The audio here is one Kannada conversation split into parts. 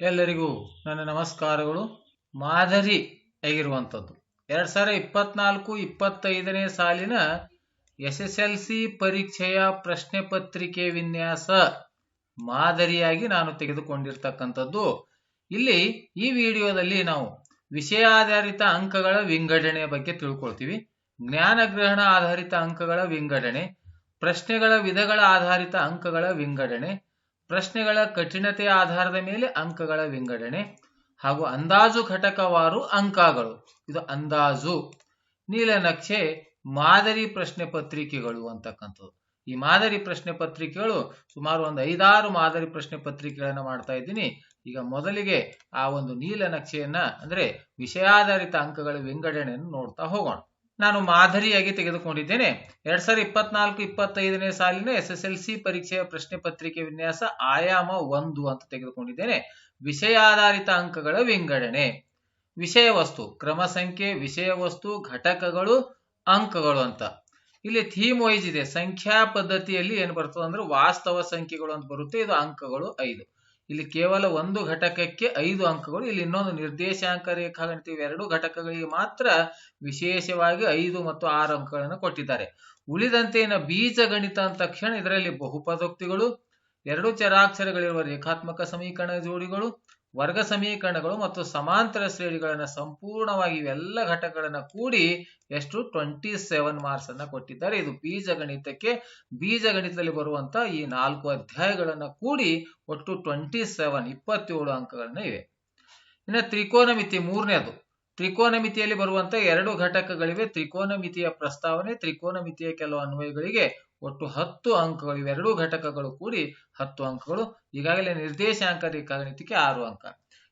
ಎಲ್ಲರಿಗೂ ನನ್ನ ನಮಸ್ಕಾರಗಳು. ಮಾದರಿ ಆಗಿರುವಂಥದ್ದು. ಎರಡು ಸಾವಿರ ಇಪ್ಪತ್ನಾಲ್ಕು ಇಪ್ಪತ್ತೈದನೇ ಸಾಲಿನ ಎಸ್ ಎಸ್ ಎಲ್ ಸಿ ಪರೀಕ್ಷೆಯ ಪ್ರಶ್ನೆ ಪತ್ರಿಕೆ ವಿನ್ಯಾಸ ಮಾದರಿಯಾಗಿ ನಾನು ತೆಗೆದುಕೊಂಡಿರ್ತಕ್ಕಂಥದ್ದು. ಇಲ್ಲಿ ಈ ವಿಡಿಯೋದಲ್ಲಿ ನಾವು ವಿಷಯಾಧಾರಿತ ಅಂಕಗಳ ವಿಂಗಡಣೆ ಬಗ್ಗೆ ತಿಳ್ಕೊಳ್ತೀವಿ. ಜ್ಞಾನಗ್ರಹಣ ಆಧಾರಿತ ಅಂಕಗಳ ವಿಂಗಡಣೆ, ಪ್ರಶ್ನೆಗಳ ವಿಧಗಳ ಆಧಾರಿತ ಅಂಕಗಳ ವಿಂಗಡಣೆ ಪ್ರಶ್ನೆಗಳ ಕಠಿಣತೆಯ ಆಧಾರದ ಮೇಲೆ ಅಂಕಗಳ ವಿಂಗಡಣೆ ಹಾಗೂ ಅಂದಾಜು ಘಟಕವಾರು ಅಂಕಗಳು. ಇದು ಅಂದಾಜು. ನೀಲನಕ್ಷೆ ಮಾದರಿ ಪ್ರಶ್ನೆ ಪತ್ರಿಕೆಗಳು ಅಂತಕ್ಕಂಥದ್ದು. ಈ ಮಾದರಿ ಪ್ರಶ್ನೆ ಪತ್ರಿಕೆಗಳು ಸುಮಾರು ಒಂದು ಐದಾರು ಮಾದರಿ ಪ್ರಶ್ನೆ ಪತ್ರಿಕೆಗಳನ್ನು ಮಾಡ್ತಾ ಇದ್ದೀನಿ. ಈಗ ಮೊದಲಿಗೆ ಆ ಒಂದು ನೀಲನಕ್ಷೆಯನ್ನ ಅಂದ್ರೆ ವಿಷಯಾಧಾರಿತ ಅಂಕಗಳ ವಿಂಗಡಣೆಯನ್ನು ನೋಡ್ತಾ ಹೋಗೋಣ. ನಾನು ಮಾದರಿಯಾಗಿ ತೆಗೆದುಕೊಂಡಿದ್ದೇನೆ. ಎರಡ್ ಸಾವಿರದ ಇಪ್ಪತ್ನಾಲ್ಕು ಇಪ್ಪತ್ತೈದನೇ ಸಾಲಿನ ಎಸ್ ಎಸ್ ಎಲ್ ಸಿ ಪರೀಕ್ಷೆಯ ಪ್ರಶ್ನೆ ಪತ್ರಿಕೆ ವಿನ್ಯಾಸ ಆಯಾಮ ಒಂದು ಅಂತ ತೆಗೆದುಕೊಂಡಿದ್ದೇನೆ. ವಿಷಯಾಧಾರಿತ ಅಂಕಗಳ ವಿಂಗಡಣೆ. ವಿಷಯ ವಸ್ತು, ಕ್ರಮ ಸಂಖ್ಯೆ, ವಿಷಯ ವಸ್ತು, ಘಟಕಗಳು, ಅಂಕಗಳು ಅಂತ. ಇಲ್ಲಿ ಥೀಮ್ ವೈಸ್ ಇದೆ. ಸಂಖ್ಯಾ ಪದ್ಧತಿಯಲ್ಲಿ ಏನ್ ಬರ್ತದೆ ಅಂದ್ರೆ ವಾಸ್ತವ ಸಂಖ್ಯೆಗಳು ಅಂತ ಬರುತ್ತೆ. ಇದು ಅಂಕಗಳು ಐದು. ಇಲ್ಲಿ ಕೇವಲ ಒಂದು ಘಟಕಕ್ಕೆ ಐದು ಅಂಕಗಳು, ಇಲ್ಲಿ ಇನ್ನೊಂದು ನಿರ್ದೇಶಾಂಕ ರೇಖಾಗಣಿತ ಎರಡು ಘಟಕಗಳಿಗೆ ಮಾತ್ರ ವಿಶೇಷವಾಗಿ ಐದು ಮತ್ತು ಆರು ಅಂಕಗಳನ್ನು ಕೊಟ್ಟಿದ್ದಾರೆ. ಉಳಿದಂತೆ ಇನ್ನು ಬೀಜಗಣಿತ ಅಂದ ತಕ್ಷಣ ಇದರಲ್ಲಿ ಬಹುಪದೋಕ್ತಿಗಳು, ಎರಡು ಚರಾಕ್ಷರಗಳಿರುವ ರೇಖಾತ್ಮಕ ಸಮೀಕರಣ ಜೋಡಿಗಳು ವರ್ಗ ಸಮೀಕರಣಗಳು ಮತ್ತು ಸಮಾಂತರ ಶ್ರೇಣಿಗಳನ್ನ ಸಂಪೂರ್ಣವಾಗಿ ಇವೆಲ್ಲ ಘಟಕಗಳನ್ನ ಕೂಡಿ ಎಷ್ಟು? ಟ್ವೆಂಟಿ ಸೆವೆನ್ ಮಾರ್ಕ್ಸ್ ಅನ್ನ ಕೊಟ್ಟಿದ್ದಾರೆ. ಇದು ಬೀಜಗಣಿತಕ್ಕೆ ಬೀಜಗಣಿತದಲ್ಲಿ ಬರುವಂತ ಈ ನಾಲ್ಕು ಅಧ್ಯಾಯಗಳನ್ನ ಕೂಡಿ ಒಟ್ಟು ಟ್ವೆಂಟಿ ಸೆವೆನ್ ಇಪ್ಪತ್ತೇಳು ಅಂಕಗಳನ್ನ ಇವೆ. ಇನ್ನು ತ್ರಿಕೋನಮಿತಿ ಮೂರನೇದು ತ್ರಿಕೋನಮಿತಿಯಲ್ಲಿ ಬರುವಂತ ಎರಡು ಘಟಕಗಳಿವೆ. ತ್ರಿಕೋನಮಿತಿಯ ಪ್ರಸ್ತಾವನೆ, ತ್ರಿಕೋನಮಿತಿಯ ಕೆಲವು ಅನ್ವಯಗಳಿಗೆ ಒಟ್ಟು ಹತ್ತು ಅಂಕಗಳು. ಇವೆರಡೂ ಘಟಕಗಳು ಕೂಡಿ ಹತ್ತು ಅಂಕಗಳು. ಈಗಾಗಲೇ ನಿರ್ದೇಶಾಂಕ ರೇಖಾಗಣಿತಕ್ಕೆ ಆರು ಅಂಕ.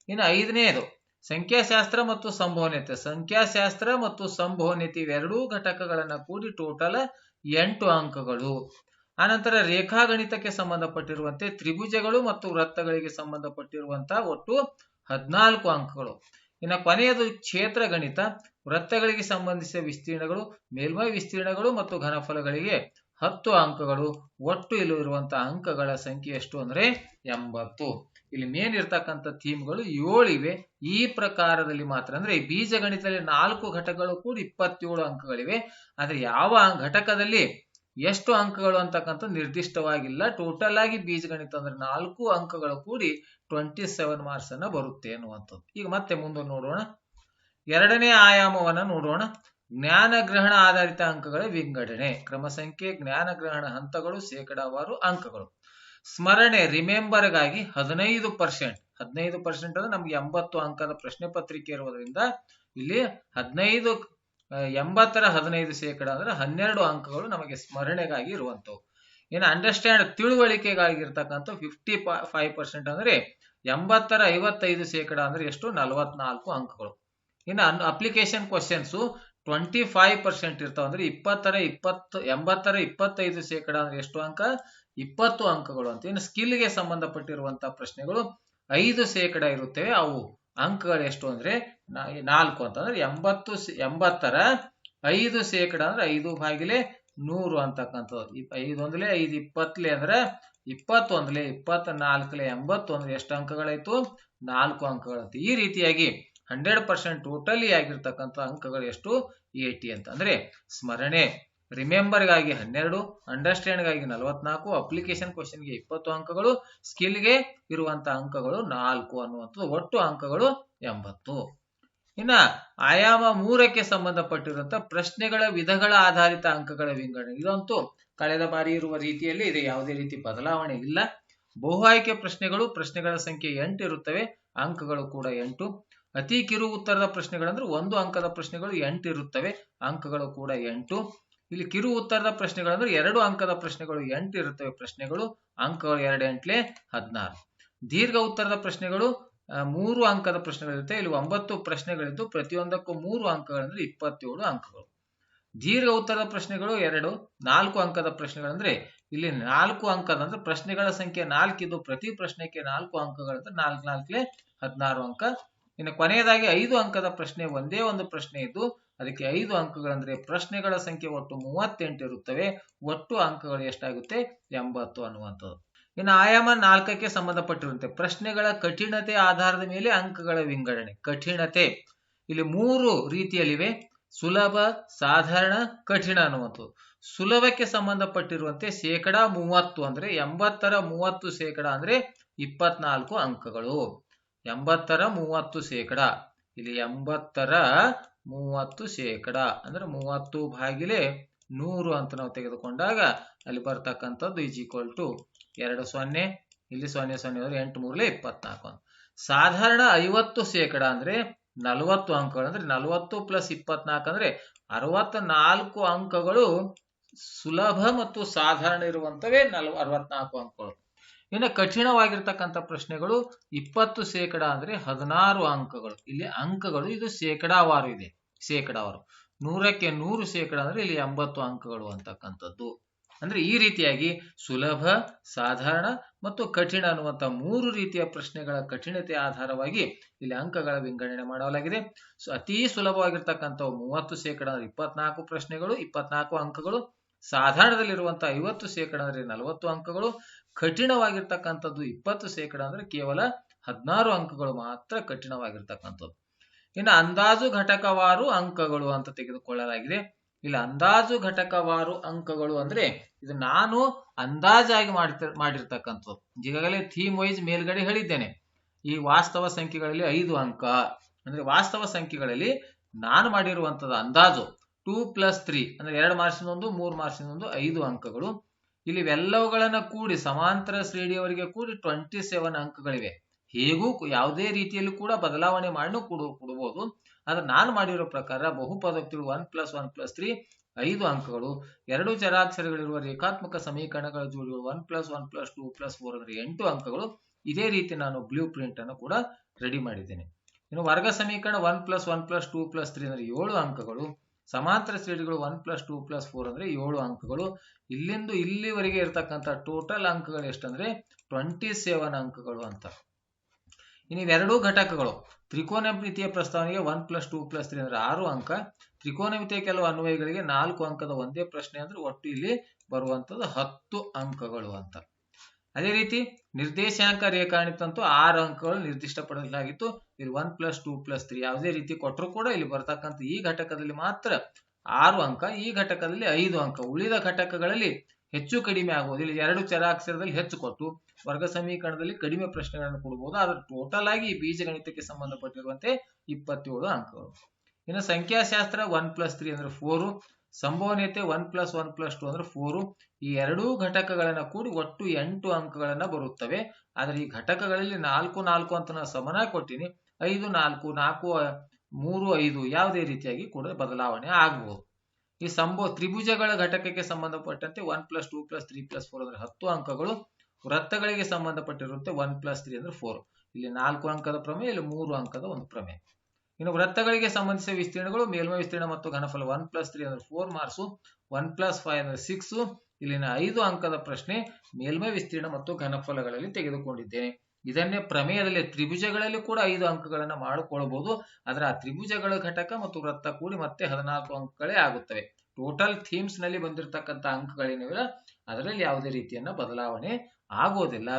ಇನ್ನು ಐದನೇದು, ಸಂಖ್ಯಾಶಾಸ್ತ್ರ ಮತ್ತು ಸಂಭವನೀಯತೆ. ಸಂಖ್ಯಾಶಾಸ್ತ್ರ ಮತ್ತು ಸಂಭವನೀಯತೆ ಇವೆರಡೂ ಘಟಕಗಳನ್ನ ಕೂಡಿ ಟೋಟಲ್ ಎಂಟು ಅಂಕಗಳು. ಆನಂತರ ರೇಖಾಗಣಿತಕ್ಕೆ ಸಂಬಂಧಪಟ್ಟಿರುವಂತೆ ತ್ರಿಭುಜಗಳು ಮತ್ತು ವೃತ್ತಗಳಿಗೆ ಸಂಬಂಧಪಟ್ಟಿರುವಂತಹ ಒಟ್ಟು ಹದಿನಾಲ್ಕು ಅಂಕಗಳು. ಇನ್ನು ಕೊನೆಯದು ಕ್ಷೇತ್ರ ಗಣಿತ. ವೃತ್ತಗಳಿಗೆ ಸಂಬಂಧಿಸಿದ ವಿಸ್ತೀರ್ಣಗಳು, ಮೇಲ್ಮೈ ವಿಸ್ತೀರ್ಣಗಳು ಮತ್ತು ಘನಫಲಗಳಿಗೆ ಹತ್ತು ಅಂಕಗಳು. ಒಟ್ಟು ಇಲ್ಲಿರುವಂತಹ ಅಂಕಗಳ ಸಂಖ್ಯೆ ಎಷ್ಟು ಅಂದ್ರೆ ಎಂಬತ್ತು. ಇಲ್ಲಿ ಮೇನ್ ಇರ್ತಕ್ಕಂಥ ಥೀಮ್ಗಳು ಏಳಿವೆ ಈ ಪ್ರಕಾರದಲ್ಲಿ ಮಾತ್ರ ಅಂದ್ರೆ ಬೀಜಗಣಿತದಲ್ಲಿ ನಾಲ್ಕು ಘಟಕಗಳು ಕೂಡ ಇಪ್ಪತ್ತೇಳು ಅಂಕಗಳಿವೆ. ಆದ್ರೆ ಯಾವ ಘಟಕದಲ್ಲಿ ಎಷ್ಟು ಅಂಕಗಳು ಅಂತಕ್ಕಂಥ ನಿರ್ದಿಷ್ಟವಾಗಿಲ್ಲ. ಟೋಟಲ್ ಆಗಿ ಬೀಜಗಣಿತ ಅಂದ್ರೆ ನಾಲ್ಕು ಅಂಕಗಳು ಕೂಡಿ ಟ್ವೆಂಟಿ ಸೆವೆನ್ ಮಾರ್ಕ್ಸ್ ಅನ್ನ ಬರುತ್ತೆ ಅನ್ನುವಂಥದ್ದು ಈಗ ಮತ್ತೆ ಮುಂದೆ ನೋಡೋಣ. ಎರಡನೇ ಆಯಾಮವನ್ನ ನೋಡೋಣ. ಜ್ಞಾನ ಗ್ರಹಣ ಆಧಾರಿತ ಅಂಕಗಳ ವಿಂಗಡಣೆ. ಕ್ರಮ ಸಂಖ್ಯೆ ಜ್ಞಾನಗ್ರಹಣ ಹಂತಗಳು, ಶೇಕಡಾವಾರು ಅಂಕಗಳು. ಸ್ಮರಣೆ, ರಿಮೆಂಬರ್ಗಾಗಿ ಹದಿನೈದು ಪರ್ಸೆಂಟ್. ಹದಿನೈದು ಪರ್ಸೆಂಟ್ ಅಂದ್ರೆ ನಮ್ಗೆ ಎಂಬತ್ತು ಅಂಕದ ಪ್ರಶ್ನೆ ಪತ್ರಿಕೆ ಇರುವುದರಿಂದ ಇಲ್ಲಿ ಹದಿನೈದು ಎಂಬತ್ತರ ಹದಿನೈದು ಶೇಕಡ ಅಂದ್ರೆ ಹನ್ನೆರಡು ಅಂಕಗಳು ನಮಗೆ ಸ್ಮರಣೆಗಾಗಿ ಇರುವಂತವು ಇನ್ನು ಅಂಡರ್ಸ್ಟ್ಯಾಂಡ್ ತಿಳುವಳಿಕೆಗಾಗಿ ಇರ್ತಕ್ಕಂಥ ಫಿಫ್ಟಿ ಫೈವ್ ಪರ್ಸೆಂಟ್ ಅಂದ್ರೆ ಎಂಬತ್ತರ ಐವತ್ತೈದು ಶೇಕಡ ಅಂದ್ರೆ ಎಷ್ಟು? ನಲವತ್ನಾಲ್ಕು ಅಂಕಗಳು. ಇನ್ನು application questions twenty five percent ಇರ್ತಾವ ಅಂದ್ರೆ ಇಪ್ಪತ್ತರ ಇಪ್ಪತ್ತು, ಎಂಬತ್ತರ ಇಪ್ಪತ್ತೈದು ಶೇಕಡ ಅಂದ್ರೆ ಎಷ್ಟು ಅಂಕ? ಇಪ್ಪತ್ತು ಅಂಕಗಳು ಅಂತ. ಇನ್ನು ಸ್ಕಿಲ್ಗೆ ಸಂಬಂಧಪಟ್ಟಿರುವಂತಹ ಪ್ರಶ್ನೆಗಳು ಐದು ಶೇಕಡ ಇರುತ್ತವೆ. ಅವು ಅಂಕಗಳು ಎಷ್ಟು ಅಂದ್ರೆ ನಾಲ್ಕು ಅಂತಂದ್ರೆ ಎಂಬತ್ತು ಎಂಬತ್ತರ ಐದು ಶೇಕಡ ಅಂದ್ರೆ ಐದು ಬಾಗಿಲೆ ನೂರು ಅಂತಕ್ಕಂಥದ್ದು. ಐದು ಒಂದ್ಲೆ, ಐದು ಇಪ್ಪತ್ತಲೆ ಅಂದ್ರೆ ಇಪ್ಪತ್ತೊಂದ್ಲೆ ಇಪ್ಪತ್ತ ನಾಲ್ಕಲೆ, ಎಂಬತ್ತು ಅಂದ್ರೆ ಎಷ್ಟು ಅಂಕಗಳಾಯ್ತು? ನಾಲ್ಕು ಅಂಕಗಳಂತ ಈ ರೀತಿಯಾಗಿ ಹಂಡ್ರೆಡ್ ಪರ್ಸೆಂಟ್ ಟೋಟಲಿ ಆಗಿರ್ತಕ್ಕಂಥ ಅಂಕಗಳು ಎಷ್ಟು? ಏಟಿ ಅಂತ. ಅಂದ್ರೆ ಸ್ಮರಣೆ. ರಿಮೆಂಬರ್ಗಾಗಿ ಹನ್ನೆರಡು ಅಂಡರ್ಸ್ಟ್ಯಾಂಡ್ಗಾಗಿ ನಲವತ್ನಾಲ್ಕು ಅಪ್ಲಿಕೇಶನ್ ಕ್ವಶನ್ಗೆ ಇಪ್ಪತ್ತು ಅಂಕಗಳು ಸ್ಕಿಲ್ಗೆ ಇರುವಂತಹ ಅಂಕಗಳು ನಾಲ್ಕು ಅನ್ನುವಂಥದ್ದು, ಒಟ್ಟು ಅಂಕಗಳು ಎಂಬತ್ತು. ಇನ್ನ ಆಯಾಮ ಮೂರಕ್ಕೆ ಸಂಬಂಧಪಟ್ಟಿರುವಂತಹ ಪ್ರಶ್ನೆಗಳ ವಿಧಗಳ ಆಧಾರಿತ ಅಂಕಗಳ ವಿಂಗಡಣೆ. ಇದಂತೂ ಕಳೆದ ಬಾರಿ ಇರುವ ರೀತಿಯಲ್ಲಿ ಇದೆ. ಯಾವುದೇ ರೀತಿ ಬದಲಾವಣೆ ಇಲ್ಲ. ಬಹು ಆಯ್ಕೆ ಪ್ರಶ್ನೆಗಳು, ಪ್ರಶ್ನೆಗಳ ಸಂಖ್ಯೆ ಎಂಟು ಇರುತ್ತವೆ, ಅಂಕಗಳು ಕೂಡ ಎಂಟು. ಅತಿ ಕಿರು ಉತ್ತರದ ಪ್ರಶ್ನೆಗಳಂದ್ರೆ ಒಂದು ಅಂಕದ ಪ್ರಶ್ನೆಗಳು ಎಂಟು ಇರುತ್ತವೆ, ಅಂಕಗಳು ಕೂಡ ಎಂಟು. ಇಲ್ಲಿ ಕಿರು ಉತ್ತರದ ಪ್ರಶ್ನೆಗಳಂದ್ರೆ ಎರಡು ಅಂಕದ ಪ್ರಶ್ನೆಗಳು, ಎಂಟು ಇರುತ್ತವೆ ಪ್ರಶ್ನೆಗಳು ಅಂಕಗಳು ಎರಡು ಎಂಟ್ಲೆ ಹದಿನಾರು. ದೀರ್ಘ ಉತ್ತರದ ಪ್ರಶ್ನೆಗಳು ಮೂರು ಅಂಕದ ಪ್ರಶ್ನೆಗಳಿರುತ್ತೆ, ಇಲ್ಲಿ ಒಂಬತ್ತು ಪ್ರಶ್ನೆಗಳಿದ್ದು ಪ್ರತಿಯೊಂದಕ್ಕೂ ಮೂರು ಅಂಕಗಳಂದ್ರೆ ಇಪ್ಪತ್ತೇಳು ಅಂಕಗಳು. ದೀರ್ಘ ಉತ್ತರದ ಪ್ರಶ್ನೆಗಳು ಎರಡು, ನಾಲ್ಕು ಅಂಕದ ಪ್ರಶ್ನೆಗಳಂದ್ರೆ ಇಲ್ಲಿ ನಾಲ್ಕು ಅಂಕದ ಅಂದ್ರೆ ಪ್ರಶ್ನೆಗಳ ಸಂಖ್ಯೆ ನಾಲ್ಕಿದ್ದು ಪ್ರತಿ ಪ್ರಶ್ನೆಗೆ ನಾಲ್ಕು ಅಂಕಗಳಂದ್ರೆ ನಾಲ್ಕು ನಾಲ್ಕಲೆ ಹದಿನಾರು ಅಂಕ. ಇನ್ನು ಕೊನೆಯದಾಗಿ ಐದು ಅಂಕದ ಪ್ರಶ್ನೆ ಒಂದೇ ಒಂದು ಪ್ರಶ್ನೆ ಇದ್ದು ಅದಕ್ಕೆ ಐದು ಅಂಕಗಳಂದ್ರೆ ಪ್ರಶ್ನೆಗಳ ಸಂಖ್ಯೆ ಒಟ್ಟು ಮೂವತ್ತೆಂಟು ಇರುತ್ತವೆ. ಒಟ್ಟು ಅಂಕಗಳು ಎಷ್ಟಾಗುತ್ತೆ? ಎಂಬತ್ತು ಅನ್ನುವಂಥದ್ದು. ಇನ್ನು ಆಯಾಮ ನಾಲ್ಕಕ್ಕೆ ಸಂಬಂಧಪಟ್ಟಿರುವಂತೆ ಪ್ರಶ್ನೆಗಳ ಕಠಿಣತೆ ಆಧಾರದ ಮೇಲೆ ಅಂಕಗಳ ವಿಂಗಡಣೆ. ಕಠಿಣತೆ. ಇಲ್ಲಿ ಮೂರು ರೀತಿಯಲ್ಲಿವೆ. ಸುಲಭ, ಸಾಧಾರಣ, ಕಠಿಣ ಅನ್ನುವಂಥದ್ದು. ಸುಲಭಕ್ಕೆ ಸಂಬಂಧಪಟ್ಟಿರುವಂತೆ ಶೇಕಡ ಮೂವತ್ತು ಅಂದ್ರೆ ಎಂಬತ್ತರ ಮೂವತ್ತು ಶೇಕಡ ಅಂದ್ರೆ ಇಪ್ಪತ್ನಾಲ್ಕು ಅಂಕಗಳು. ಎಂಬತ್ತರ ಮೂವತ್ತು ಶೇಕಡ. ಇಲ್ಲಿ ಎಂಬತ್ತರ ಮೂವತ್ತು ಶೇಕಡ ಅಂದ್ರೆ ಮೂವತ್ತು ಭಾಗಿಲೆ ನೂರು ಅಂತ ನಾವು ತೆಗೆದುಕೊಂಡಾಗ ಅಲ್ಲಿ ಬರ್ತಕ್ಕಂಥದ್ದು ಈಸ್ ಈಕ್ವಲ್ ಟು ಎರಡು ಸೊನ್ನೆ, ಇಲ್ಲಿ ಸೊನ್ನೆ ಸೊನ್ನೆ ಅಂದ್ರೆ ಎಂಟು ಮೂರಲೆ ಇಪ್ಪತ್ನಾಲ್ಕು. ಅಂತ ಸಾಧಾರಣ ಐವತ್ತು ಶೇಕಡ ಅಂದ್ರೆ ನಲವತ್ತು ಅಂಕಗಳು ಅಂದ್ರೆ ನಲವತ್ತು ಪ್ಲಸ್ ಇಪ್ಪತ್ನಾಲ್ಕು ಅಂದ್ರೆ ಅರವತ್ತ ನಾಲ್ಕು ಅಂಕಗಳು ಸುಲಭ ಮತ್ತು ಸಾಧಾರಣ ಇರುವಂತವೇ ನಲ್ವ, ಅರವತ್ನಾಲ್ಕು ಅಂಕಗಳು. ಇನ್ನು ಕಠಿಣವಾಗಿರ್ತಕ್ಕಂಥ ಪ್ರಶ್ನೆಗಳು ಇಪ್ಪತ್ತು ಶೇಕಡ ಅಂದ್ರೆ ಹದಿನಾರು ಅಂಕಗಳು. ಇಲ್ಲಿ ಅಂಕಗಳು, ಇದು ಶೇಕಡಾವಾರು ಇದೆ. ಶೇಕಡಾವಾರು ನೂರಕ್ಕೆ ನೂರು ಶೇಕಡ ಅಂದ್ರೆ ಇಲ್ಲಿ ಎಂಬತ್ತು ಅಂಕಗಳು ಅಂತಕ್ಕಂಥದ್ದು. ಅಂದ್ರೆ ಈ ರೀತಿಯಾಗಿ ಸುಲಭ, ಸಾಧಾರಣ ಮತ್ತು ಕಠಿಣ ಅನ್ನುವಂಥ ಮೂರು ರೀತಿಯ ಪ್ರಶ್ನೆಗಳ ಕಠಿಣತೆ ಆಧಾರವಾಗಿ ಇಲ್ಲಿ ಅಂಕಗಳ ವಿಂಗಡಣೆ ಮಾಡಲಾಗಿದೆ. ಸೊ ಅತಿ ಸುಲಭವಾಗಿರ್ತಕ್ಕಂಥ ಮೂವತ್ತು ಶೇಕಡ ಅಂದ್ರೆ ಇಪ್ಪತ್ನಾಲ್ಕು ಪ್ರಶ್ನೆಗಳು, ಇಪ್ಪತ್ನಾಲ್ಕು ಅಂಕಗಳು. ಸಾಧಾರಣದಲ್ಲಿರುವಂತಹ ಐವತ್ತು ಶೇಕಡ ಅಂದ್ರೆ ನಲವತ್ತು ಅಂಕಗಳು. ಕಠಿಣವಾಗಿರ್ತಕ್ಕಂಥದ್ದು ಇಪ್ಪತ್ತು ಶೇಕಡ ಅಂದ್ರೆ ಕೇವಲ ಹದಿನಾರು ಅಂಕಗಳು ಮಾತ್ರ ಕಠಿಣವಾಗಿರ್ತಕ್ಕಂಥದ್ದು. ಇನ್ನು ಅಂದಾಜು ಘಟಕವಾರು ಅಂಕಗಳು ಅಂತ ತೆಗೆದುಕೊಳ್ಳಲಾಗಿದೆ. ಇಲ್ಲಿ, ಅಂದಾಜು ಘಟಕವಾರು ಅಂಕಗಳು ಅಂದ್ರೆ ಇದು ನಾನು ಅಂದಾಜಾಗಿ ಮಾಡಿರ್ತ, ಮಾಡಿರ್ತಕ್ಕಂಥದ್ದು. ಈಗಾಗಲೇ ಥೀಮ್ ವೈಸ್ ಮೇಲ್ಗಡೆ ಹೇಳಿದ್ದೇನೆ. ಈ ವಾಸ್ತವ ಸಂಖ್ಯೆಗಳಲ್ಲಿ ಐದು ಅಂಕ, ಅಂದ್ರೆ ವಾಸ್ತವ ಸಂಖ್ಯೆಗಳಲ್ಲಿ ನಾನು ಮಾಡಿರುವಂತದ್ದು ಅಂದಾಜು. ಟೂ ಪ್ಲಸ್ ತ್ರೀ ಅಂದ್ರೆ ಎರಡು ಮಾರ್ಕ್ಸಿನೊಂದು ಮೂರು ಮಾರ್ಕ್ಸಿನೊಂದು ಐದು ಅಂಕಗಳು. ಇಲ್ಲಿ ಇವೆಲ್ಲವುಗಳನ್ನ ಕೂಡಿ ಸಮಾಂತರ ಶ್ರೇಣಿಯವರಿಗೆ ಕೂಡಿ ಟ್ವೆಂಟಿ ಸೆವೆನ್ ಅಂಕಗಳಿವೆ. ಹೇಗೂ ಯಾವುದೇ ರೀತಿಯಲ್ಲಿ ಕೂಡ ಬದಲಾವಣೆ ಮಾಡಿ ಕೊಡು ಕೊಡಬಹುದು ಆದ್ರೆ ನಾನು ಮಾಡಿರೋ ಪ್ರಕಾರ ಬಹುಪದೋಕ್ತಿಗಳು one plus one plus three ಐದು ಅಂಕಗಳು. ಎರಡು ಚರಾಕ್ಷರಗಳಿರುವ ರೇಖಾತ್ಮಕ ಸಮೀಕರಣಗಳ ಜೋಡಿಗಳು one plus one plus two plus four ಅಂದ್ರೆ ಎಂಟು ಅಂಕಗಳು. ಇದೇ ರೀತಿ ನಾನು ಬ್ಲೂ ಪ್ರಿಂಟ್ ಅನ್ನು ಕೂಡ ರೆಡಿ ಮಾಡಿದ್ದೇನೆ. ಇನ್ನು ವರ್ಗ ಸಮೀಕರಣ one plus one plus two plus three ಅಂದ್ರೆ ಏಳು ಅಂಕಗಳು. ಸಮಾಂತರ ಶ್ರೇಣಿಗಳು one plus two plus four ಅಂದ್ರೆ ಏಳು ಅಂಕಗಳು. ಇಲ್ಲಿಂದ ಇಲ್ಲಿವರೆಗೆ ಇರತಕ್ಕಂಥ ಟೋಟಲ್ ಅಂಕಗಳು ಎಷ್ಟಂದ್ರೆ ಟ್ವೆಂಟಿ ಸೆವೆನ್ ಅಂಕಗಳು ಅಂತ. ಇನ್ನು ಇವೆರಡೂ ಘಟಕಗಳು. ತ್ರಿಕೋನಮಿತಿಯ ಪ್ರಸ್ತಾವನೆಗೆ one plus two plus three ಅಂದ್ರೆ ಆರು ಅಂಕ. ತ್ರಿಕೋನಮಿತಿಯ ಕೆಲವು ಅನ್ವಯಗಳಿಗೆ ನಾಲ್ಕು ಅಂಕದ ಒಂದೇ ಪ್ರಶ್ನೆ ಅಂದ್ರೆ ಒಟ್ಟು ಇಲ್ಲಿ ಬರುವಂತದ್ದು ಹತ್ತು ಅಂಕಗಳು ಅಂತ. ಅದೇ ರೀತಿ ನಿರ್ದೇಶಾಂಕ ರೇಖಾಣಿತಂತೂ ಆರು ಅಂಕಗಳು ನಿರ್ದಿಷ್ಟಪಡಿಸಲಾಗಿತ್ತು ಇಲ್ಲಿ one plus two plus three ಯಾವುದೇ ರೀತಿ ಕೊಟ್ಟರು ಕೂಡ ಇಲ್ಲಿ ಬರ್ತಕ್ಕಂಥ ಈ ಘಟಕದಲ್ಲಿ ಮಾತ್ರ ಆರು ಅಂಕ, ಈ ಘಟಕದಲ್ಲಿ ಐದು ಅಂಕ. ಉಳಿದ ಘಟಕಗಳಲ್ಲಿ ಹೆಚ್ಚು ಕಡಿಮೆ ಆಗುವುದು. ಇಲ್ಲಿ ಎರಡು ಚರಾಕ್ಷರದಲ್ಲಿ ಹೆಚ್ಚು ಕೊಟ್ಟು ವರ್ಗ ಸಮೀಕರಣದಲ್ಲಿ ಕಡಿಮೆ ಪ್ರಶ್ನೆಗಳನ್ನು ಕೊಡಬಹುದು ಆದರೆ ಟೋಟಲ್ ಆಗಿ ಬೀಜಗಣಿತಕ್ಕೆ ಸಂಬಂಧಪಟ್ಟಿರುವಂತೆ ಇಪ್ಪತ್ತೇಳು ಅಂಕಗಳು. ಇನ್ನು ಸಂಖ್ಯಾಶಾಸ್ತ್ರ ಒನ್ ಪ್ಲಸ್ ತ್ರೀ ಅಂದ್ರೆ ಫೋರು ಸಂಭವನೀಯತೆ one plus one plus two ಅಂದ್ರೆ ಫೋರು. ಈ ಎರಡೂ ಘಟಕಗಳನ್ನ ಕೂಡಿ ಒಟ್ಟು ಎಂಟು ಅಂಕಗಳನ್ನ ಬರುತ್ತವೆ. ಆದ್ರೆ ಈ ಘಟಕಗಳಲ್ಲಿ ನಾಲ್ಕು ನಾಲ್ಕು ಅಂತ ನಾನು ಸಮನ ಕೊಟ್ಟಿನಿ. ಐದು ನಾಲ್ಕು ನಾಲ್ಕು ಮೂರು ಐದು ಯಾವುದೇ ರೀತಿಯಾಗಿ ಕೂಡ ಬದಲಾವಣೆ ಆಗಬಹುದು ಈ ಸಂಭವ ತ್ರಿಭುಜಗಳ ಘಟಕಕ್ಕೆ ಸಂಬಂಧಪಟ್ಟಂತೆ one plus two plus three plus four ಅಂದ್ರೆ ಹತ್ತು ಅಂಕಗಳು. ವೃತ್ತಗಳಿಗೆ ಸಂಬಂಧಪಟ್ಟಿರುತ್ತೆ ಒನ್ ಪ್ಲಸ್ ತ್ರೀ ಅಂದ್ರೆ ಫೋರ್. ಇಲ್ಲಿ ನಾಲ್ಕು ಅಂಕದ ಪ್ರಮೇಯ, ಇಲ್ಲಿ ಮೂರು ಅಂಕದ ಒಂದು ಪ್ರಮೇಯ. ಇನ್ನು ವೃತ್ತಗಳಿಗೆ ಸಂಬಂಧಿಸಿದ ವಿಸ್ತೀರ್ಣಗಳು ಮೇಲ್ಮೈ ವಿಸ್ತೀರ್ಣ ಮತ್ತು ಘನಫಲ ಒನ್ ಪ್ಲಸ್ ತ್ರೀ ಅಂದ್ರೆ four marks one plus five ಅಂದ್ರೆ ಸಿಕ್ಸ್ ಇಲ್ಲಿನ ಐದು ಅಂಕದ ಪ್ರಶ್ನೆ ಮೇಲ್ಮೈ ವಿಸ್ತೀರ್ಣ ಮತ್ತು ಘನಫಲಗಳಲ್ಲಿ ತೆಗೆದುಕೊಂಡಿದ್ದೇನೆ. ಇದನ್ನೇ ಪ್ರಮೇಯದಲ್ಲಿ ತ್ರಿಭುಜಗಳಲ್ಲಿ ಕೂಡ ಐದು ಅಂಕಗಳನ್ನ ಮಾಡಿಕೊಳ್ಳಬಹುದು ಆದ್ರೆ ಆ ತ್ರಿಭುಜಗಳ ಘಟಕ ಮತ್ತು ವೃತ್ತ ಕೂಡಿ ಮತ್ತೆ ಹದಿನಾಲ್ಕು ಅಂಕಗಳೇ ಆಗುತ್ತವೆ. ಟೋಟಲ್ ಥೀಮ್ಸ್ನಲ್ಲಿ ಬಂದಿರತಕ್ಕಂತ ಅಂಕಗಳೇನಿವೆ ಅದರಲ್ಲಿ ಯಾವುದೇ ರೀತಿಯನ್ನ ಬದಲಾವಣೆ ಆಗೋದಿಲ್ಲ.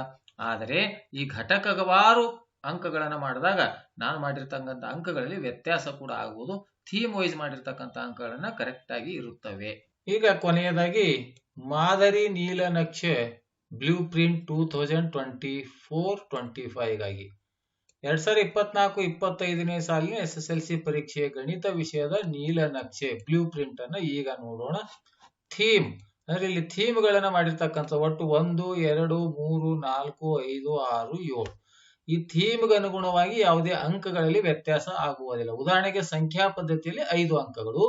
ಆದರೆ ಈ ಘಟಕವಾರು ಅಂಕಗಳನ್ನ ಮಾಡಿದಾಗ ನಾನು ಮಾಡಿರ್ತಕ್ಕಂಥ ಅಂಕಗಳಲ್ಲಿ ವ್ಯತ್ಯಾಸ ಕೂಡ ಆಗುವುದು ಥೀಮ್ ವೈಸ್ ಮಾಡಿರ್ತಕ್ಕಂಥ ಅಂಕಗಳನ್ನ ಕರೆಕ್ಟ್ ಆಗಿ ಇರುತ್ತವೆ. ಈಗ ಕೊನೆಯದಾಗಿ ಮಾದರಿ ನೀಲನಕ್ಷೆ blueprint two thousand twenty four twenty five ಆಗಿ ಎರಡ್ ಸಾವಿರದ ಇಪ್ಪತ್ನಾಲ್ಕು, ಇಪ್ಪತ್ತೈದನೇ ಸಾಲಿನ ಎಸ್ ಎಸ್ ಎಲ್ ಸಿ ಪರೀಕ್ಷೆಯ ಗಣಿತ ವಿಷಯದ ನೀಲನಕ್ಷೆ ಬ್ಲೂ ಪ್ರಿಂಟ್ ಅನ್ನು ಈಗ ನೋಡೋಣ. ಥೀಮ್ ಅಂದ್ರೆ ಇಲ್ಲಿ ಥೀಮ್ಗಳನ್ನ ಮಾಡಿರ್ತಕ್ಕಂಥ ಒಟ್ಟು ಒಂದು, ಎರಡು, ಮೂರು, ನಾಲ್ಕು, ಐದು, ಆರು, ಏಳು. ಈ ಥೀಮ್ಗೆ ಅನುಗುಣವಾಗಿ ಯಾವುದೇ ಅಂಕಗಳಲ್ಲಿ ವ್ಯತ್ಯಾಸ ಆಗುವುದಿಲ್ಲ. ಉದಾಹರಣೆಗೆ ಸಂಖ್ಯಾ ಪದ್ಧತಿಯಲ್ಲಿ ಐದು ಅಂಕಗಳು,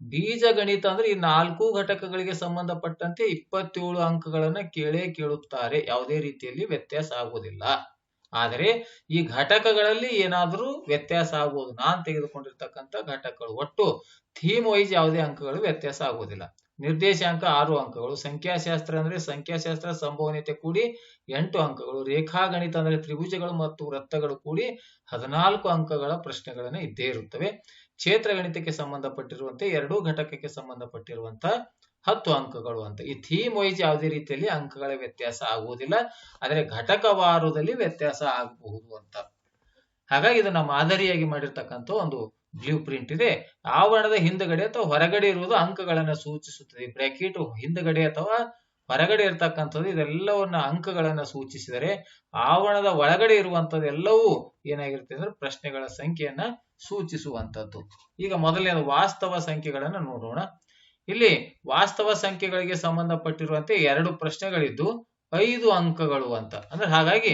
ಬೀಜ ಗಣಿತ ಅಂದ್ರೆ ಈ ನಾಲ್ಕು ಘಟಕಗಳಿಗೆ ಸಂಬಂಧಪಟ್ಟಂತೆ ಇಪ್ಪತ್ತೇಳು ಅಂಕಗಳನ್ನ ಕೇಳೇ ಕೇಳುತ್ತಾರೆ. ಯಾವುದೇ ರೀತಿಯಲ್ಲಿ ವ್ಯತ್ಯಾಸ ಆಗುವುದಿಲ್ಲ. ಆದರೆ ಈ ಘಟಕಗಳಲ್ಲಿ ಏನಾದರೂ ವ್ಯತ್ಯಾಸ ಆಗುವುದು. ನಾನ್ ತೆಗೆದುಕೊಂಡಿರ್ತಕ್ಕಂಥ ಘಟಕಗಳು. ಒಟ್ಟು ಥೀಮ್ ವೈಸ್ ಯಾವುದೇ ಅಂಕಗಳು ವ್ಯತ್ಯಾಸ ಆಗುವುದಿಲ್ಲ. ನಿರ್ದೇಶಾಂಕ ಆರು ಅಂಕಗಳು, ಸಂಖ್ಯಾಶಾಸ್ತ್ರ ಅಂದ್ರೆ ಸಂಖ್ಯಾಶಾಸ್ತ್ರ ಸಂಭವನೀಯತೆ ಕೂಡಿ ಎಂಟು ಅಂಕಗಳು, ರೇಖಾಗಣಿತ ಅಂದ್ರೆ ತ್ರಿಭುಜಗಳು ಮತ್ತು ವೃತ್ತಗಳು ಕೂಡಿ ಹದಿನಾಲ್ಕು ಅಂಕಗಳ ಪ್ರಶ್ನೆಗಳನ್ನ ಇದ್ದೇ ಇರುತ್ತವೆ. ಕ್ಷೇತ್ರ ಗಣಿತಕ್ಕೆ ಸಂಬಂಧಪಟ್ಟಿರುವಂತೆ ಎರಡೂ ಘಟಕಕ್ಕೆ ಸಂಬಂಧಪಟ್ಟಿರುವಂತ ಹತ್ತು ಅಂಕಗಳು ಅಂತ. ಈ ಥೀಮ್ ವೈಸ್ ಯಾವುದೇ ರೀತಿಯಲ್ಲಿ ಅಂಕಗಳ ವ್ಯತ್ಯಾಸ ಆಗುವುದಿಲ್ಲ. ಆದರೆ ಘಟಕವಾರದಲ್ಲಿ ವ್ಯತ್ಯಾಸ ಆಗಬಹುದು ಅಂತ. ಹಾಗಾಗಿ ಇದನ್ನ ಮಾದರಿಯಾಗಿ ಮಾಡಿರ್ತಕ್ಕಂಥ ಒಂದು ಬ್ಲೂ ಪ್ರಿಂಟ್ ಇದೆ, ಆವರಣದ ಹಿಂದಗಡೆ ಅಥವಾ ಹೊರಗಡೆ ಇರುವುದು ಅಂಕಗಳನ್ನು ಸೂಚಿಸುತ್ತದೆ. ಬ್ರಾಕೆಟ್ ಹಿಂದಗಡೆ ಅಥವಾ ಹೊರಗಡೆ ಇರತಕ್ಕಂಥದ್ದು ಇದೆಲ್ಲವನ್ನ ಅಂಕಗಳನ್ನ ಸೂಚಿಸಿದರೆ ಆವರಣದ ಒಳಗಡೆ ಇರುವಂತದ್ದು ಎಲ್ಲವೂ ಏನಾಗಿರುತ್ತೆ ಅಂದ್ರೆ ಪ್ರಶ್ನೆಗಳ ಸಂಖ್ಯೆಯನ್ನ ಸೂಚಿಸುವಂತದ್ದು ಈಗ ಮೊದಲನೇದು ವಾಸ್ತವ ಸಂಖ್ಯೆಗಳನ್ನ ನೋಡೋಣ. ಇಲ್ಲಿ ವಾಸ್ತವ ಸಂಖ್ಯೆಗಳಿಗೆ ಸಂಬಂಧಪಟ್ಟಿರುವಂತೆ ಎರಡು ಪ್ರಶ್ನೆಗಳಿದ್ದು, ಐದು ಅಂಕಗಳು ಅಂತ. ಅಂದ್ರೆ ಹಾಗಾಗಿ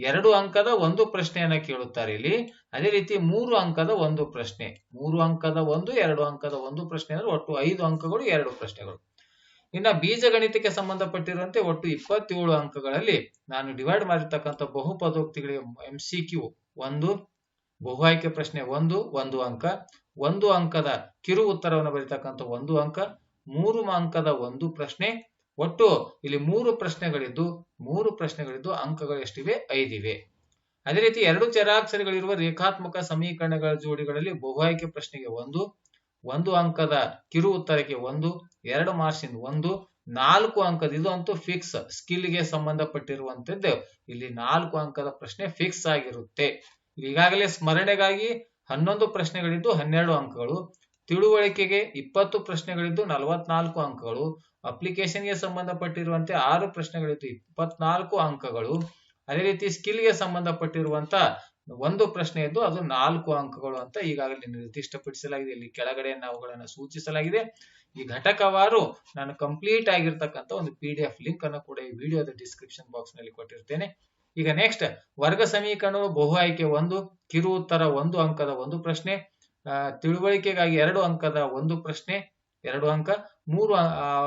ಎರಡು ಅಂಕದ ಒಂದು ಪ್ರಶ್ನೆಯನ್ನ ಕೇಳುತ್ತಾರೆ ಇಲ್ಲಿ. ಅದೇ ರೀತಿ ಮೂರು ಅಂಕದ ಒಂದು ಪ್ರಶ್ನೆ. ಮೂರು ಅಂಕದ ಒಂದು, ಎರಡು ಅಂಕದ ಒಂದು ಪ್ರಶ್ನೆ ಅಂದ್ರೆ ಒಟ್ಟು ಐದು ಅಂಕಗಳು, ಎರಡು ಪ್ರಶ್ನೆಗಳು. ಇನ್ನ ಬೀಜಗಣಿತಕ್ಕೆ ಸಂಬಂಧಪಟ್ಟಿರುವಂತೆ ಒಟ್ಟು ಇಪ್ಪತ್ತೇಳು ಅಂಕಗಳಲ್ಲಿ ನಾನು ಡಿವೈಡ್ ಮಾಡಿರ್ತಕ್ಕಂಥ ಬಹುಪದೋಕ್ತಿಗಳಿಗೆ ಎಂ ಸಿ ಕ್ಯೂ ಒಂದು, ಬಹು ಆಯ್ಕೆ ಪ್ರಶ್ನೆ ಒಂದು ಒಂದು ಅಂಕ. ಒಂದು ಅಂಕದ ಕಿರು ಉತ್ತರವನ್ನು ಬರೀತಕ್ಕಂಥ ಒಂದು ಅಂಕ. ಮೂರು ಅಂಕದ ಒಂದು ಪ್ರಶ್ನೆ. ಒಟ್ಟು ಇಲ್ಲಿ ಮೂರು ಪ್ರಶ್ನೆಗಳಿದ್ದು ಮೂರು ಪ್ರಶ್ನೆಗಳಿದ್ದು ಅಂಕಗಳು ಎಷ್ಟಿವೆ ಐದಿವೆ. ಅದೇ ರೀತಿ ಎರಡು ಚರಾಕ್ಷರಗಳಿರುವ ರೇಖಾತ್ಮಕ ಸಮೀಕರಣಗಳ ಜೋಡಿಗಳಲ್ಲಿ ಬಹು ಆಯ್ಕೆ ಪ್ರಶ್ನೆಗೆ ಒಂದು ಒಂದು ಅಂಕದ ಕಿರು ಉತ್ತರಕ್ಕೆ ಒಂದು, ಎರಡು ಮಾರ್ಕ್ಸಿಂದ ಒಂದು, ನಾಲ್ಕು ಅಂಕದ ಇದು ಅಂತೂ ಫಿಕ್ಸ್ ಸ್ಕಿಲ್ಗೆ ಸಂಬಂಧಪಟ್ಟಿರುವಂತದ್ದು ಇಲ್ಲಿ ನಾಲ್ಕು ಅಂಕದ ಪ್ರಶ್ನೆ ಫಿಕ್ಸ್ ಆಗಿರುತ್ತೆ. ಈಗಾಗಲೇ ಸ್ಮರಣೆಗಾಗಿ ಹನ್ನೊಂದು ಪ್ರಶ್ನೆಗಳಿದ್ದು ಹನ್ನೆರಡು ಅಂಕಗಳು, ತಿಳುವಳಿಕೆಗೆ ಇಪ್ಪತ್ತು ಪ್ರಶ್ನೆಗಳಿದ್ದು ನಲವತ್ನಾಲ್ಕು ಅಂಕಗಳು ಅಪ್ಲಿಕೇಶನ್ಗೆ ಸಂಬಂಧಪಟ್ಟಿರುವಂತೆ ಆರು ಪ್ರಶ್ನೆಗಳಿತ್ತು ಇಪ್ಪತ್ನಾಲ್ಕು ಅಂಕಗಳು. ಅದೇ ರೀತಿ ಸ್ಕಿಲ್ಗೆ ಸಂಬಂಧಪಟ್ಟಿರುವಂತ ಒಂದು ಪ್ರಶ್ನೆ ಇದ್ದು ಅದು ನಾಲ್ಕು ಅಂಕಗಳು ಅಂತ ಈಗಾಗಲೇ ನಿರ್ದಿಷ್ಟಪಡಿಸಲಾಗಿದೆ. ಇಲ್ಲಿ ಕೆಳಗಡೆ ನಾವುಗಳನ್ನು ಸೂಚಿಸಲಾಗಿದೆ. ಈ ಘಟಕವಾರು ನಾನು ಕಂಪ್ಲೀಟ್ ಆಗಿರ್ತಕ್ಕಂಥ ಒಂದು ಪಿ ಡಿ ಎಫ್ ಲಿಂಕ್ ಅನ್ನು ಕೂಡ ಈ ವಿಡಿಯೋದ ಡಿಸ್ಕ್ರಿಪ್ಷನ್ ಬಾಕ್ಸ್ನಲ್ಲಿ ಕೊಟ್ಟಿರ್ತೇನೆ. ಈಗ ನೆಕ್ಸ್ಟ್ ವರ್ಗ ಸಮೀಕರಣವು ಬಹು ಆಯ್ಕೆ ಒಂದು ಕಿರು ಉತ್ತರ ಒಂದು ಅಂಕದ ಒಂದು ಪ್ರಶ್ನೆ ತಿಳುವಳಿಕೆಗಾಗಿ ಎರಡು ಅಂಕದ ಒಂದು ಪ್ರಶ್ನೆ ಎರಡು ಅಂಕ, ಮೂರು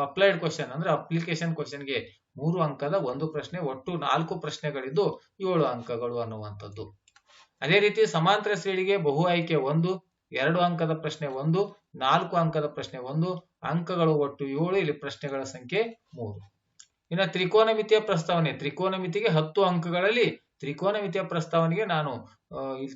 ಅಪ್ಲೈಡ್ ಕ್ವಶನ್ ಅಂದ್ರೆ ಅಪ್ಲಿಕೇಶನ್ ಕ್ವಶನ್ಗೆ ಮೂರು ಅಂಕದ ಒಂದು ಪ್ರಶ್ನೆ, ಒಟ್ಟು ನಾಲ್ಕು ಪ್ರಶ್ನೆಗಳಿದ್ದು ಏಳು ಅಂಕಗಳು ಅನ್ನುವಂಥದ್ದು. ಅದೇ ರೀತಿ ಸಮಾಂತರ ಶ್ರೇಣಿಗೆ ಬಹು ಆಯ್ಕೆ ಒಂದು, ಎರಡು ಅಂಕದ ಪ್ರಶ್ನೆ ಒಂದು, ನಾಲ್ಕು ಅಂಕದ ಪ್ರಶ್ನೆ ಒಂದು, ಅಂಕಗಳು ಒಟ್ಟು ಏಳು, ಇಲ್ಲಿ ಪ್ರಶ್ನೆಗಳ ಸಂಖ್ಯೆ ಮೂರು. ಇನ್ನು ತ್ರಿಕೋನಮಿತಿಯ ಪ್ರಸ್ತಾವನೆ, ತ್ರಿಕೋನಮಿತಿಗೆ ಹತ್ತು ಅಂಕಗಳಲ್ಲಿ ತ್ರಿಕೋನಮಿತಿಯ ಪ್ರಸ್ತಾವನೆಗೆ ನಾನು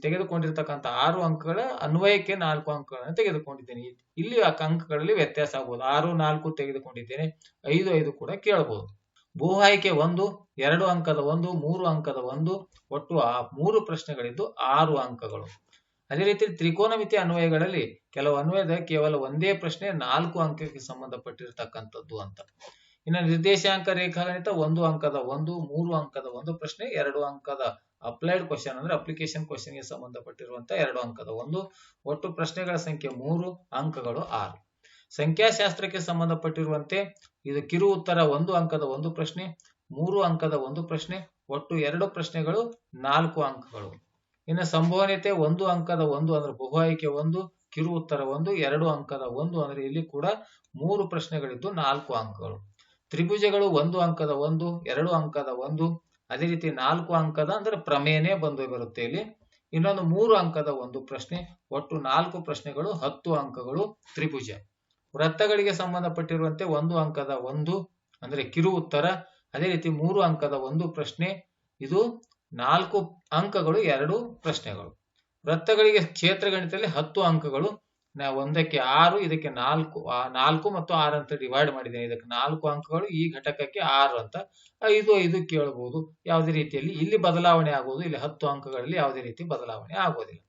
ತೆಗೆದುಕೊಂಡಿರ್ತಕ್ಕಂಥ ಆರು ಅಂಕಗಳ ಅನ್ವಯಕ್ಕೆ ನಾಲ್ಕು ಅಂಕಗಳನ್ನು ತೆಗೆದುಕೊಂಡಿದ್ದೇನೆ. ಇಲ್ಲಿ ಅಂಕಗಳಲ್ಲಿ ವ್ಯತ್ಯಾಸ ಆಗಬಹುದು ಆರು, ನಾಲ್ಕು ತೆಗೆದುಕೊಂಡಿದ್ದೇನೆ. ಐದು ಐದು ಕೂಡ ಕೇಳಬಹುದು ಭೂ ಆಯ್ಕೆ ಒಂದು, ಎರಡು ಅಂಕದ ಒಂದು, ಮೂರು ಅಂಕದ ಒಂದು, ಒಟ್ಟು ಆ ಮೂರು ಪ್ರಶ್ನೆಗಳಿದ್ದು ಆರು ಅಂಕಗಳು. ಅದೇ ರೀತಿ ತ್ರಿಕೋನಮಿತಿ ಅನ್ವಯಗಳಲ್ಲಿ ಕೆಲವು ಅನ್ವಯದ ಕೇವಲ ಒಂದೇ ಪ್ರಶ್ನೆ ನಾಲ್ಕು ಅಂಕಕ್ಕೆ ಸಂಬಂಧಪಟ್ಟಿರತಕ್ಕಂಥದ್ದು ಅಂತ. ಇನ್ನು ನಿರ್ದೇಶಾಂಕ ರೇಖಾಗಣಿತ ಒಂದು ಅಂಕದ ಒಂದು, ಮೂರು ಅಂಕದ ಒಂದು ಪ್ರಶ್ನೆ ಎರಡು ಅಂಕದ ಅಪ್ಲೈಡ್ ಕ್ವಶನ್ ಅಂದ್ರೆ ಅಪ್ಲಿಕೇಶನ್ ಕ್ವಶನ್ಗೆ ಸಂಬಂಧಪಟ್ಟಿರುವಂತ ಎರಡು ಅಂಕದ ಒಂದು, ಒಟ್ಟು ಪ್ರಶ್ನೆಗಳ ಸಂಖ್ಯೆ ಮೂರು, ಅಂಕಗಳು ಆರು. ಸಂಖ್ಯಾಶಾಸ್ತ್ರಕ್ಕೆ ಸಂಬಂಧಪಟ್ಟಿರುವಂತೆ ಇದು ಕಿರು ಉತ್ತರ ಒಂದು ಅಂಕದ ಒಂದು ಪ್ರಶ್ನೆ, ಮೂರು ಅಂಕದ ಒಂದು ಪ್ರಶ್ನೆ, ಒಟ್ಟು ಎರಡು ಪ್ರಶ್ನೆಗಳು ನಾಲ್ಕು ಅಂಕಗಳು. ಇನ್ನು ಸಂಭವನೀಯತೆ ಒಂದು ಅಂಕದ ಒಂದು ಅಂದ್ರೆ ಬಹು ಆಯ್ಕೆ ಒಂದು, ಕಿರು ಉತ್ತರ ಒಂದು, ಎರಡು ಅಂಕದ ಒಂದು ಅಂದ್ರೆ ಇಲ್ಲಿ ಕೂಡ ಮೂರು ಪ್ರಶ್ನೆಗಳಿದ್ದು ನಾಲ್ಕು ಅಂಕಗಳು. ತ್ರಿಭುಜಗಳು ಒಂದು ಅಂಕದ ಒಂದು, ಎರಡು ಅಂಕದ ಒಂದು ಅದೇ ರೀತಿ ನಾಲ್ಕು ಅಂಕದ ಅಂದ್ರೆ ಪ್ರಮೇಯನೇ ಬಂದು ಬರುತ್ತೆ ಇಲ್ಲಿ. ಇನ್ನೊಂದು ಮೂರು ಅಂಕದ ಒಂದು ಪ್ರಶ್ನೆ, ಒಟ್ಟು ನಾಲ್ಕು ಪ್ರಶ್ನೆಗಳು, ಹತ್ತು ಅಂಕಗಳು, ತ್ರಿಭುಜ. ವೃತ್ತಗಳಿಗೆ ಸಂಬಂಧಪಟ್ಟಿರುವಂತೆ ಒಂದು ಅಂಕದ ಒಂದು ಅಂದ್ರೆ ಕಿರು ಉತ್ತರ, ಅದೇ ರೀತಿ ಮೂರು ಅಂಕದ ಒಂದು ಪ್ರಶ್ನೆ, ಇದು ನಾಲ್ಕು ಅಂಕಗಳು, ಎರಡು ಪ್ರಶ್ನೆಗಳು. ವೃತ್ತಗಳಿಗೆ ಕ್ಷೇತ್ರ ಗಣಿತದಲ್ಲಿ ಹತ್ತು ಅಂಕಗಳು ನಾ ಒಂದಕ್ಕೆ ಆರು, ಇದಕ್ಕೆ ನಾಲ್ಕು. ನಾಲ್ಕು ಮತ್ತು ಆರು ಅಂತ ಡಿವೈಡ್ ಮಾಡಿದ್ದೇನೆ. ಇದಕ್ಕೆ ನಾಲ್ಕು ಅಂಕಗಳು, ಈ ಘಟಕಕ್ಕೆ ಆರು ಅಂತ ಐದು ಐದು ಕೇಳಬಹುದು ಯಾವುದೇ ರೀತಿಯಲ್ಲಿ ಇಲ್ಲಿ ಬದಲಾವಣೆ ಆಗುವುದು, ಇಲ್ಲಿ ಹತ್ತು ಅಂಕಗಳಲ್ಲಿ ಯಾವುದೇ ರೀತಿ ಬದಲಾವಣೆ ಆಗುವುದಿಲ್ಲ.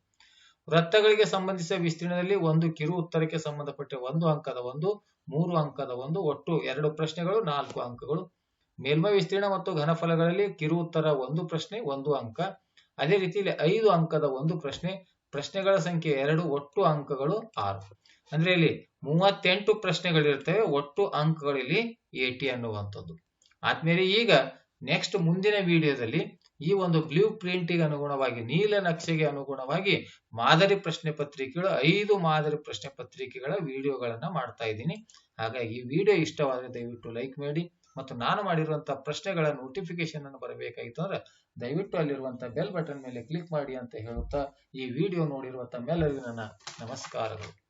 ವೃತ್ತಗಳಿಗೆ ಸಂಬಂಧಿಸಿದ ವಿಸ್ತೀರ್ಣದಲ್ಲಿ ಒಂದು ಕಿರು ಉತ್ತರಕ್ಕೆ ಸಂಬಂಧಪಟ್ಟ ಒಂದು ಅಂಕದ ಒಂದು, ಮೂರು ಅಂಕದ ಒಂದು, ಒಟ್ಟು ಎರಡು ಪ್ರಶ್ನೆಗಳು, ನಾಲ್ಕು ಅಂಕಗಳು. ಮೇಲ್ಮೈ ವಿಸ್ತೀರ್ಣ ಮತ್ತು ಘನಫಲಗಳಲ್ಲಿ ಕಿರು ಉತ್ತರ ಒಂದು ಪ್ರಶ್ನೆ, ಒಂದು ಅಂಕ. ಅದೇ ರೀತಿ ಇಲ್ಲಿ ಐದು ಅಂಕದ ಒಂದು ಪ್ರಶ್ನೆ ಪ್ರಶ್ನೆಗಳ ಸಂಖ್ಯೆ ಎರಡು, ಒಟ್ಟು ಅಂಕಗಳು ಆರು. ಅಂದ್ರೆ ಇಲ್ಲಿ ಮೂವತ್ತೆಂಟು ಪ್ರಶ್ನೆಗಳಿರ್ತವೆ, ಒಟ್ಟು ಅಂಕಗಳಲ್ಲಿ ಏಟಿ ಅನ್ನುವಂಥದ್ದು. ಆದ್ಮೇಲೆ ಈಗ ನೆಕ್ಸ್ಟ್ ಮುಂದಿನ ವಿಡಿಯೋದಲ್ಲಿ ಈ ಒಂದು ಬ್ಲೂ ಪ್ರಿಂಟಿಗೆ ಅನುಗುಣವಾಗಿ, ನೀಲ ನಕ್ಷೆಗೆ ಅನುಗುಣವಾಗಿ ಮಾದರಿ ಪ್ರಶ್ನೆ ಪತ್ರಿಕೆಗಳು, ಐದು ಮಾದರಿ ಪ್ರಶ್ನೆ ಪತ್ರಿಕೆಗಳ ವಿಡಿಯೋಗಳನ್ನ ಮಾಡ್ತಾ ಇದ್ದೀನಿ. ಹಾಗಾಗಿ ಈ ವಿಡಿಯೋ ಇಷ್ಟವಾದರೆ ದಯವಿಟ್ಟು ಲೈಕ್ ಮಾಡಿ. ಮತ್ತು ನಾನು ಮಾಡಿರುವಂತಹ ಪ್ರಶ್ನೆಗಳ ನೋಟಿಫಿಕೇಶನ್ ಅನ್ನು ಬರಬೇಕಾಗಿತ್ತು ಅಂದ್ರೆ ದಯವಿಟ್ಟು ಅಲ್ಲಿರುವಂತಹ ಬೆಲ್ ಬಟನ್ ಮೇಲೆ ಕ್ಲಿಕ್ ಮಾಡಿ ಅಂತ ಹೇಳುತ್ತಾ ಈ ವಿಡಿಯೋ ನೋಡಿರುವ ತಮ್ಮೆಲ್ಲರಿಗೂ ನನ್ನ ನಮಸ್ಕಾರಗಳು.